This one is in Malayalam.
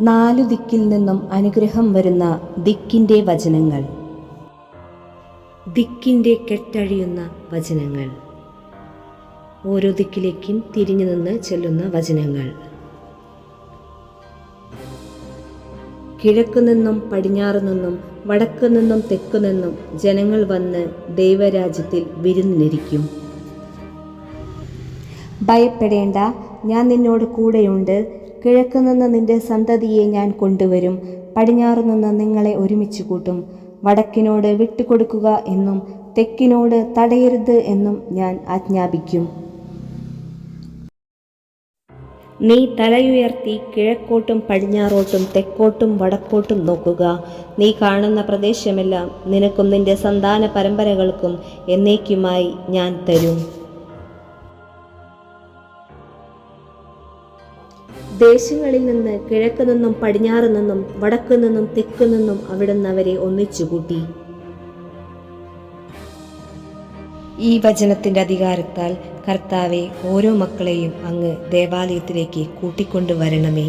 നാലു ദിക്കിൽ നിന്നും അനുഗ്രഹം വരുന്ന ദിക്കിന്റെ വചനങ്ങൾ. ദിക്കിന്റെ കെട്ടഴിയുന്ന വചനങ്ങൾ. ഓരോ ദിക്കിലേക്കും തിരിഞ്ഞു നിന്ന് ചെല്ലുന്ന വചനങ്ങൾ. കിഴക്കു നിന്നും പടിഞ്ഞാറു നിന്നും വടക്കു നിന്നും തെക്കു നിന്നും ജനങ്ങൾ വന്ന് ദൈവരാജ്യത്തിൽ വിരുന്നിരിക്കും ഭയപ്പെടേണ്ട ഞാൻ നിന്നോട് കൂടെയുണ്ട്. കിഴക്ക് നിന്ന് നിന്റെ സന്തതിയെ ഞാൻ കൊണ്ടുവരും. പടിഞ്ഞാറു നിന്ന് നിങ്ങളെ ഒരുമിച്ച് കൂട്ടും. വടക്കിനോട് വിട്ടുകൊടുക്കുക എന്നും തെക്കിനോട് തടയരുത് എന്നും ഞാൻ ആജ്ഞാപിക്കും. നീ തലയുയർത്തി കിഴക്കോട്ടും പടിഞ്ഞാറോട്ടും തെക്കോട്ടും വടക്കോട്ടും നോക്കുക. നീ കാണുന്ന പ്രദേശമെല്ലാം നിനക്കും നിന്റെ സന്താന പരമ്പരകൾക്കും എന്നേക്കുമായി ഞാൻ തരും. ദേശങ്ങളിൽ നിന്ന് കിഴക്ക് നിന്നും പടിഞ്ഞാറ് നിന്നും വടക്കു നിന്നും തെക്കു നിന്നും അവിടുന്ന് അവരെ ഒന്നിച്ചുകൂട്ടി. ഈ വചനത്തിന്റെ അധികാരത്താൽ കർത്താവെ ഓരോ മക്കളെയും അങ്ങ് ദേവാലയത്തിലേക്ക് കൂട്ടിക്കൊണ്ടുവരണമേ.